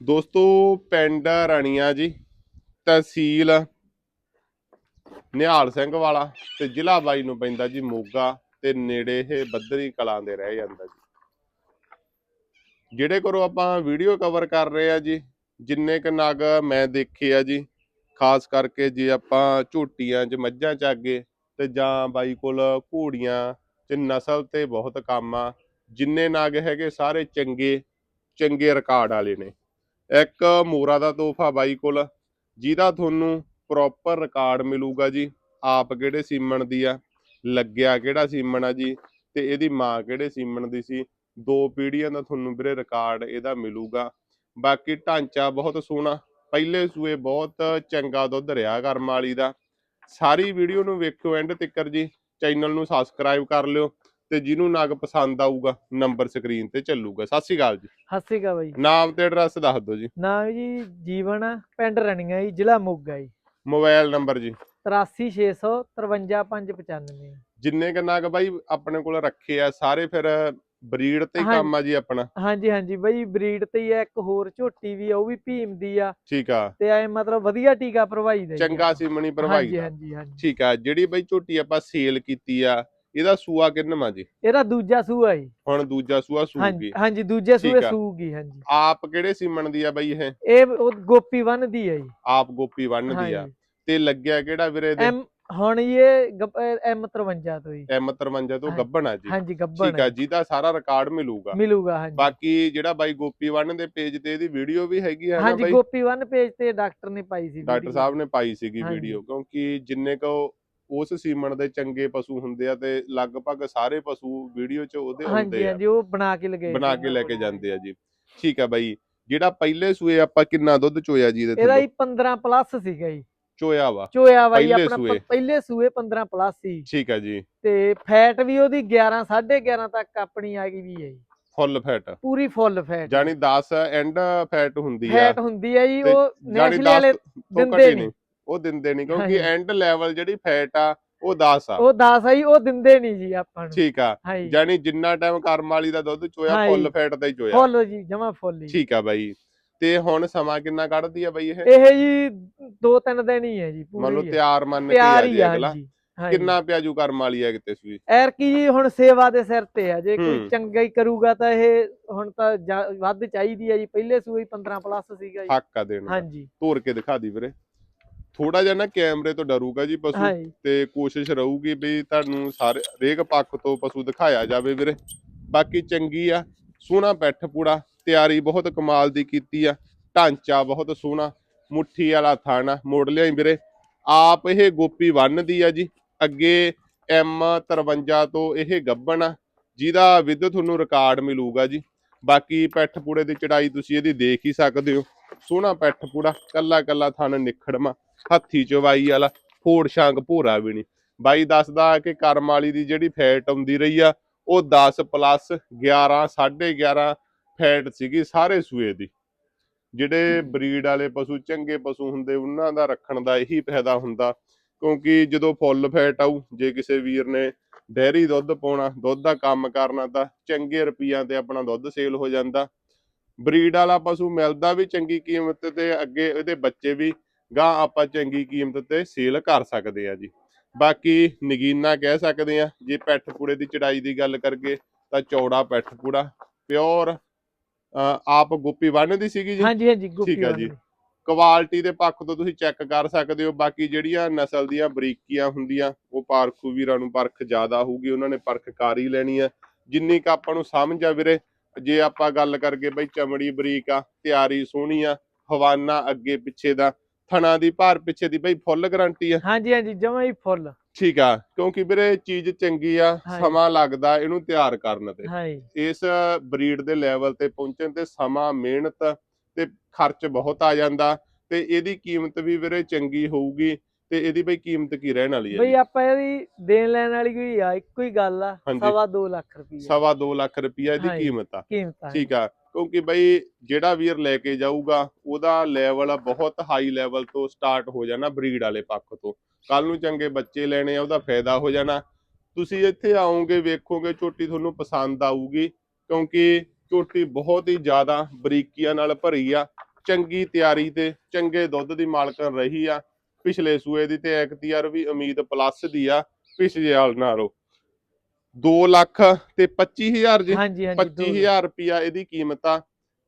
ਦੋਸਤੋ, ਪਿੰਡ ਰਾਣੀਆਂ ਜੀ, ਤਹਿਸੀਲ ਨਿਹਾਲ ਸਿੰਘ ਵਾਲਾ ਤੇ ਜ਼ਿਲ੍ਹਾ ਬਾਈ ਨੂੰ ਪੈਂਦਾ ਜੀ ਮੋਗਾ ਤੇ ਨੇੜੇ ਇਹ ਬੱਦਰੀ ਕਲਾਂ ਦੇ ਰਹਿ ਜਾਂਦਾ ਜੀ। ਜਿਹੜੇ ਕੋਲੋਂ ਆਪਾਂ ਵੀਡੀਓ ਕਵਰ ਕਰ ਰਹੇ ਆ ਜੀ, ਜਿੰਨੇ ਕ ਨਗ ਮੈਂ ਦੇਖੇ ਆ ਜੀ, ਖਾਸ ਕਰਕੇ ਜੇ ਆਪਾਂ ਝੋਟੀਆਂ 'ਚ ਮੱਝਾਂ 'ਚ ਅੱਗੇ ਤੇ ਜਾਂ ਬਾਈ ਕੋਲ ਘੋੜੀਆਂ ਤੇ ਨਸਲ ਤੇ ਬਹੁਤ ਕੰਮ ਆ, ਜਿੰਨੇ ਨਗ ਹੈਗੇ ਸਾਰੇ ਚੰਗੇ ਚੰਗੇ ਰਿਕਾਰਡ ਵਾਲੇ ਨੇ। ਇੱਕ ਮੋਰਾ ਦਾ ਤੋਹਫਾ ਬਾਈ ਕੋਲ, ਜਿਹਦਾ ਤੁਹਾਨੂੰ ਪ੍ਰੋਪਰ ਰਿਕਾਰਡ ਮਿਲੂਗਾ ਜੀ। ਆਪ ਕਿਹੜੇ ਸੀਮਣ ਦੀ ਆ? ਲੱਗਿਆ ਕਿਹੜਾ ਸੀਮਣ ਆ ਜੀ? ਤੇ ਇਹਦੀ ਮਾਂ ਕਿਹੜੇ ਸੀਮਣ ਦੀ ਸੀ? ਦੋ ਪੀੜ੍ਹੀਆਂ ਦਾ ਤੁਹਾਨੂੰ ਵੀਰੇ ਰਿਕਾਰਡ ਇਹਦਾ ਮਿਲੂਗਾ। ਬਾਕੀ ਢਾਂਚਾ ਬਹੁਤ ਸੋਹਣਾ। ਪਹਿਲੇ ਸੂਏ ਬਹੁਤ ਚੰਗਾ ਦੁੱਧ ਰਿਹਾ ਕਰਮ ਵਾਲੀ ਦਾ। ਸਾਰੀ ਵੀਡੀਓ ਨੂੰ ਵੇਖਿਓ ਐਂਡ ਤੱਕਰ ਜੀ। ਚੈਨਲ ਨੂੰ ਸਬਸਕ੍ਰਾਈਬ ਕਰ ਲਿਓ। ਤੇ ਜਿਹਨੂੰ ਨਗ ਪਸੰਦ ਆਊਗਾ ਨੰਬਰ ਸਕਰੀਨ ਤੇ ਚੱਲੂਗਾ। ਸਤਿ ਸ਼੍ਰੀ ਅਕਾਲ ਜੀ। ਸਤਿ ਸ਼੍ਰੀ ਅਕਾਲ ਬਾਈ। ਨਾਮ ਤੇ ਐਡਰੈਸ ਦੱਸ ਦਿਓ ਜੀ। ਨਾਮ ਜੀ ਜੀਵਨ ਪਿੰਡ ਰਣੀਆਂ ਜੀ ਜ਼ਿਲ੍ਹਾ ਮੋਗਾ ਜੀ। ਮੋਬਾਈਲ ਨੰਬਰ ਜੀ। 83653 ਜਿੰਨੇ ਕ ਨਗ ਬਾਈ ਆਪਣੇ ਕੋਲ ਰੱਖੇ ਆ ਸਾਰੇ ਫਿਰ ਬਰੀਡ ਤੇ ਹੀ। ਕੰਮ ਆ ਜੀ ਆਪਣਾ। ਹਾਂਜੀ ਹਾਂਜੀ ਬਾਈ ਬਰੀਡ ਤੇ ਹੀ ਆ ਇੱਕ ਹੋਰ ਝੋਟੀ ਵੀ ਆ ਉਹ ਵੀ ਭੀਮ ਦੀ ਆ। ਠੀਕ ਆ। ਤੇ ਐ ਮਤਲਬ ਵਧੀਆ ਟੀਕਾ ਪ੍ਰਵਾਈ ਦਾ ਚੰਗਾ। ਸੀਮਣੀ ਹਾਂਜੀ ਦਾ। ਹਾਂਜੀ ਹਾਂਜੀ। ਠੀਕ ਆ ਜਿਹੜੀ ਬਾਈ ਝੋਟੀ ਆਪਾਂ ਸੇਲ ਕੀਤੀ ਆ ਇਹਦਾ ਸੂਆ ਕਿੰਨਵਾਂ ਜੀ? ਇਹਦਾ ਦੂਜਾ ਸੂਆ ਜੀ। ਹੁਣ ਦੂਜਾ ਸੂਆ ਸੂਗੀ। ਹਾਂਜੀ ਹਾਂਜੀ ਦੂਜੇ ਸੂਏ। ਸੂਗੀ ਹਾਂਜੀ। ਆਪ ਕਿਹੜੇ ਸੀਮਣ ਦੀ ਆ ਬਾਈ ਇਹ? ਇਹ ਉਹ ਗੋਪੀ ਵਨ ਦੀ ਆ ਜੀ। ਆਪ ਗੋਪੀ ਵੰਨ ਦੀ ਆ। ਤੇ ਲੱਗਿਆ ਕਿਹੜਾ ਵੀਰੇ ਦੇ ਹੁਣ ਇਹ ਐਮ 53 ਤੋਂ ਜੀ। ਐਮ 53 ਤੋਂ ਹਾਂ। ਗੱਬਣ ਆ ਜੀ। ਹਾਂਜੀ ਗੱਬਣ ਠੀਕ ਆ ਜਿਹਦਾ ਸਾਰਾ ਰਿਕਾਰਡ ਮਿਲੂਗਾ। ਮਿਲੂਗਾ ਹਾਂਜੀ। ਬਾਕੀ ਜਿਹੜਾ ਬਾਈ ਗੋਪੀ ਵੰਨ ਦੇ ਪੇਜ ਤੇ ਇਹਦੀ ਵੀਡੀਓ ਵੀ ਹੈਗੀ ਆ ਨਾ ਹਾਂਜੀ ਗੋਪੀ ਵਨ ਪੇਜ ਤੇ ਡਾਕਟਰ ਨੇ ਪਾਈ ਸੀ ਡਾਕਟਰ। ਸਾਹਿਬ ਨੇ ਪਾਈ ਸੀਗੀ। ਵੀਡੀਓ ਕਿਉਂਕਿ ਜਿੰਨੇ ਕੋ ਉਸ ਸੀਮਣ ਦੇ ਚੰਗੇ ਪਸ਼ੂ ਹੁੰਦੇ ਆ ਤੇ ਲਗਭਗ ਸਾਰੇ ਪਸ਼ੂ ਵੀਡੀਓ 'ਚ ਉਹਦੇ ਹਾਂਜੀ ਹੁੰਦੇ ਆ। ਹਾਂਜੀ ਉਹ ਬਣਾ ਕੇ ਲਗੇ ਬਣਾ ਕੇ ਲੈ ਕੇ ਜਾਂਦੇ ਆ ਜੀ। ਠੀਕ ਆ ਬਾਈ ਜਿਹੜਾ ਪਹਿਲੇ ਸੂਏ ਆਪਾਂ ਕਿੰਨਾ ਦੁੱਧ ਚੋਇਆ ਜੀ ਇਹਦੇ ਇਹਦਾ ਥੱਲੇ? ਹੀ 15 ਪਲੱਸ ਸੀਗਾ ਜੀ। ਚੋਇਆ ਵਾ। ਚੋਇਆ ਬਾਈ ਪਹਿਲੇ ਆਪਣਾ ਪ-। ਪਹਿਲੇ ਸੂਏ 15 ਪਲੱਸ ਸੀ। ਠੀਕ ਆ ਜੀ। ਤੇ ਫੈਟ ਵੀ ਉਹਦੀ 11 11.5 ਤੱਕ ਆਪਣੀ ਆ ਗਈ ਵੀ ਹੈ ਜੀ। Full fat. ਪੂਰੀ ਫੁੱਲ ਫੈਟ। ਜਾਨੀ 10 ਐਂਡ ਫੈਟ ਹੁੰਦੀ ਆ। ਫੈਟ ਹੁੰਦੀ ਹੈ ਜੀ ਤੇ ਉਹ ਨੈਸਲੇ ਵਾਲੇ 10 ਤੋਂ ਦਿੰਦੇ ਘੱਟੀ ਨਹੀਂ। ਨਹੀਂ। ਉਹ ਦਿੰਦੇ ਨਹੀਂ ਕਿਉਂਕਿ। ਐਂਡ ਲੈਵਲ ਜਿਹੜੀ ਫੈਟ ਆ ਉਹ 10 ਆ। ਉਹ 10 ਆਈ ਉਹ ਦਿੰਦੇ ਨਹੀਂ ਜੀ ਆਪਾਂ ਨੂੰ। ਠੀਕ ਆ। ਹਾਂਜੀ। ਜਾਨੀ ਟਾਈਮ ਕਰਮ ਵਾਲੀ ਦਾ ਦੁੱਧ ਚੋਇਆ। ਫੁੱਲ ਫੈਟ ਦਾ ਹੀ ਚੋਇਆ। ਫੁੱਲ ਜੀ ਜਮਾ ਫੁੱਲ ਜੀ। ਠੀਕ ਆ ਬਾਈ। ਤੇ ਹੁਣ ਸਮਾਂ ਕਿੰਨਾ ਕੱਢਦੀ ਆ ਬਾਈ ਇਹ? ਇਹ ਜੀ ਦੋ ਤਿੰਨ ਦਿਨ ਹੀ ਹੈ ਜੀ ਮੰਨ ਲਓ। ਤਿਆਰ ਮੰਨ ਕੇ ਆ ਜੀ ਆ ਅਗਲਾ। ਕਿੰਨਾ ਪਿਆਜੂ ਕਰਮ ਵਾਲੀ ਆ ਕਿਤੇ ਸੂਈ? ਐਰ ਕੀ ਜੀ ਹੁਣ ਸੇਵਾ ਦੇ ਸਿਰ ਤੇ ਆ ਜੇ। ਕੋਈ ਚੰਗਾ ਹੀ ਕਰੂਗਾ ਤਾਂ ਇਹ ਹੁਣ ਤਾਂ ਵੱਧ ਚਾਹੀਦੀ ਹੈ ਜੀ। ਪਹਿਲੇ ਸੂਈ 15 ਪਲੱਸ ਸੀਗਾ ਜੀ। ਹੱਕ ਆ ਦੇਣ ਹਾਂਜੀ। ਤੋਰ ਕੇ ਦਿਖਾ ਦੀ ਵੀਰੇ। ਥੋੜਾ ਜਿਹਾ ਨਾ ਕੈਮਰੇ ਤੋਂ ਡਰੂਗਾ ਜੀ ਪਸ਼ੂ ਹਾਂਜੀ। ਤੇ ਕੋਸ਼ਿਸ਼ ਰਹੂਗੀ ਵੀ ਤੁਹਾਨੂੰ ਸਾਰੇ ਰੇਗ ਪੱਖ ਤੋਂ ਪਸ਼ੂ ਦਿਖਾਇਆ ਜਾਵੇ ਵੀਰੇ। ਬਾਕੀ ਚੰਗੀ ਆ ਸੋਹਣਾ ਪੈਠ ਪੂੜਾ ਤਿਆਰੀ ਬਹੁਤ ਕਮਾਲ ਦੀ ਕੀਤੀ ਆ। ਢਾਂਚਾ ਬਹੁਤ ਸੋਹਣਾ ਮੁੱਠੀ ਵਾਲਾ ਥਾਣਾ ਮੋੜ ਲਿਆਈ ਵੀਰੇ। ਆਪ ਇਹ ਗੋਪੀ ਵੰਨ ਦੀ ਆ ਜੀ ਅੱਗੇ ਐਮ 53 ਤੋਂ ਇਹ ਗੱਬਣ ਆ ਜਿਹਦਾ ਵਿਦ ਤੁਹਾਨੂੰ ਰਿਕਾਰਡ ਮਿਲੂਗਾ ਜੀ। ਬਾਕੀ ਪੈਠ ਪੂੜੇ ਦੀ ਚੜਾਈ ਤੁਸੀਂ ਇਹਦੀ ਦੇਖ ਹੀ ਸਕਦੇ ਹੋ। ਸੋਹਣਾ ਪੈਠ ਪੂੜਾ ਕੱਲਾ ਕੱਲਾ ਥਣ ਨਿਖੜਮਾ। ਹੱਥੀ ਚਵਾਈ ਵਾਲਾ ਫੋੜ ਸ਼ਾਂਗ ਭੋਰਾ ਵੀ ਨਹੀਂ ਬਾਈ ਦੱਸਦਾ ਕਿ ਕਰਮ ਵਾਲੀ ਦੀ ਜਿਹੜੀ ਫੈਟ ਆਉਂਦੀ ਰਹੀ ਆ ਉਹ 10 ਪਲੱਸ 11 11.5 ਫੈਟ ਸੀਗੀ ਸਾਰੇ ਸੂਏ ਦੀ। ਜਿਹੜੇ ਬਰੀਡ ਵਾਲੇ ਪਸ਼ੂ ਚੰਗੇ ਪਸ਼ੂ ਹੁੰਦੇ ਉਹਨਾਂ ਦਾ ਰੱਖਣ ਦਾ ਇਹੀ ਫਾਇਦਾ ਹੁੰਦਾ। ਕਿਉਂਕਿ ਜਦੋਂ ਫੁੱਲ ਫੈਟ ਆਊ ਜੇ ਕਿਸੇ ਵੀਰ ਨੇ ਡੈਰੀ ਦੁੱਧ ਪਾਉਣਾ ਦੁੱਧ ਦਾ ਕੰਮ ਕਰਨਾ ਤਾਂ ਚੰਗੇ ਰੁਪਈਆਂ ਤੇ ਆਪਣਾ ਦੁੱਧ ਸੇਲ ਹੋ ਜਾਂਦਾ। ਬਰੀਡ ਵਾਲਾ ਪਸ਼ੂ ਮਿਲਦਾ ਵੀ ਚੰਗੀ ਕੀਮਤ ਤੇ ਅੱਗੇ ਇਹਦੇ ਬੱਚੇ ਵੀ ਗਾਂ ਆਪਾਂ ਚੰਗੀ ਕੀਮਤ ਤੇ ਸੇਲ ਕਰ ਸਕਦੇ ਆ ਜੀ। ਬਾਕੀ ਨਗੀਨਾ ਕਹਿ ਸਕਦੇ ਆ ਜੇ ਪੈਠ ਪੂੜੇ ਦੀ ਚੜਾਈ ਦੀ ਗੱਲ ਕਰਗੇ ਤਾਂ ਚੌੜਾ ਪੈਠ ਪੂੜਾ ਪਿਓਰ ਆਪ ਗੋਪੀ ਵੰਨ ਦੀ ਸੀਗੀ ਜੀ? ਹਾਂਜੀ ਹਾਂਜੀ ਗੁੱਪੀ ਠੀਕ ਆ ਜੀ। ਕੁਆਲਿਟੀ ਦੇ ਪੱਖ ਤੋਂ ਤੁਸੀਂ ਚੈੱਕ ਕਰ ਸਕਦੇ ਹੋ। ਬਾਕੀ ਜਿਹੜੀਆਂ ਨਸਲ ਦੀਆਂ ਬਰੀਕੀਆਂ ਹੁੰਦੀਆਂ ਉਹ ਪਾਰਖੂ ਵੀਰਾਂ ਨੂੰ ਪਰਖ ਜ਼ਿਆਦਾ ਹੋਊਗੀ ਉਹਨਾਂ ਨੇ ਪਰਖ ਕਰ ਹੀ ਲੈਣੀ ਆ। ਜਿੰਨੀ ਕ ਆਪਾਂ ਨੂੰ ਸਮਝ ਆ ਵੀਰੇ ਜੇ ਆਪਾਂ ਗੱਲ ਕਰਕੇ ਬਈ ਚਮੜੀ ਬਰੀਕ ਆ ਤਿਆਰੀ ਸੋਹਣੀ ਆ ਹਵਾਨਾ ਅੱਗੇ ਪਿੱਛੇ ਦਾ ਥਣਾ ਦੀ ਭਾਰ ਪਿੱਛੇ ਦੀ ਬਈ ਫੁੱਲ ਗਾਰੰਟੀ ਆ। ਹਾਂਜੀ ਹਾਂਜੀ ਜਮਾ ਹੀ ਫੁੱਲ। ਠੀਕ ਆ ਕਿਉਂਕਿ ਵੀਰੇ ਚੀਜ਼ ਚੰਗੀ ਆ। ਸਮਾਂ ਲੱਗਦਾ ਇਹਨੂੰ ਤਿਆਰ ਕਰਨ ਤੇ। ਇਸ ਬਰੀਡ ਦੇ ਲੈਵਲ ਤੇ ਪਹੁੰਚਣ ਤੇ ਸਮਾਂ ਮਿਹਨਤ ਤੇ ਖਰਚ ਬਹੁਤ ਆ ਜਾਂਦਾ ਤੇ ਇਹਦੀ ਕੀਮਤ ਵੀ ਵੀਰੇ ਚੰਗੀ ਹੋਊਗੀ। ਤੇ ਇਹਦੀ ਬਈ ਕੀਮਤ ਕੀ ਰਹਿਣ ਵਾਲੀ ਹੈ ਬਈ? ਆਪਾਂ ਇਹਦੀ ਦੇਣ ਲੈਣ ਵਾਲੀ ਕੋਈ ਆ ਇੱਕੋ ਹੀ ਗੱਲ ਆ। ਸਵਾ 2 ਲੱਖ ਰੁਪਏ ਸਵਾ ਦੋ ਲੱਖ ਰੁਪਈਆ ਇਹਦੀ। ਕੀਮਤ ਆ ਕੀਮਤ ਆ ਠੀਕ ਆ ਕਿਉਂਕਿ ਬਈ ਜਿਹੜਾ ਵੀਰ ਲੈ ਕੇ ਜਾਊਗਾ ਉਹਦਾ ਲੈਵਲ ਬਹੁਤ ਹਾਈ ਲੈਵਲ ਤੋਂ ਸਟਾਰਟ ਹੋ ਜਾਣਾ ਬਰੀਡ ਵਾਲੇ ਪੱਖ ਤੋਂ ਕੱਲ ਨੂੰ ਚੰਗੇ ਬੱਚੇ ਲੈਣੇ ਆ ਉਹਦਾ ਫਾਇਦਾ ਹੋ ਜਾਣਾ ਤੁਸੀਂ ਇੱਥੇ ਆਓਗੇ ਵੇਖੋਗੇ ਝੋਟੀ ਤੁਹਾਨੂੰ ਪਸੰਦ ਆਊਗੀ ਕਿਉਂਕਿ ਝੋਟੀ ਬਹੁਤ ਹੀ ਜ਼ਿਆਦਾ ਬਰੀਕੀਆਂ ਨਾਲ ਭਰੀ ਆ ਚੰਗੀ ਤਿਆਰੀ ਤੇ ਚੰਗੇ ਦੁੱਧ ਦੀ ਮਾਲਕਣ ਰਹੀ ਆ ਪਿਛਲੇ ਸੂਏ ਦੀ ਤੇ ਐਕਤੀਆਰ ਵੀ ਉਮੀਦ ਪਲੱਸ ਦੀ ਆ ਪਿਛਲੇ ਵਾਲ ਨਾਲੋਂ। 2 ਲੱਖ ਤੇ 25000 ਜੀ। ਹਾਂਜੀ ਹਾਂਜੀ ਦੋ- 25000 ਰੁਪਿਆ ਇਹਦੀ ਕੀਮਤ ਆ।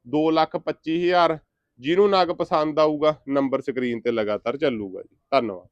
2 ਲੱਖ 25000 ਜਿਹਨੂੰ ਨਗ ਪਸੰਦ ਆਊਗਾ ਨੰਬਰ ਸਕਰੀਨ ਤੇ ਲਗਾਤਾਰ ਚੱਲੂਗਾ ਜੀ। ਧੰਨਵਾਦ।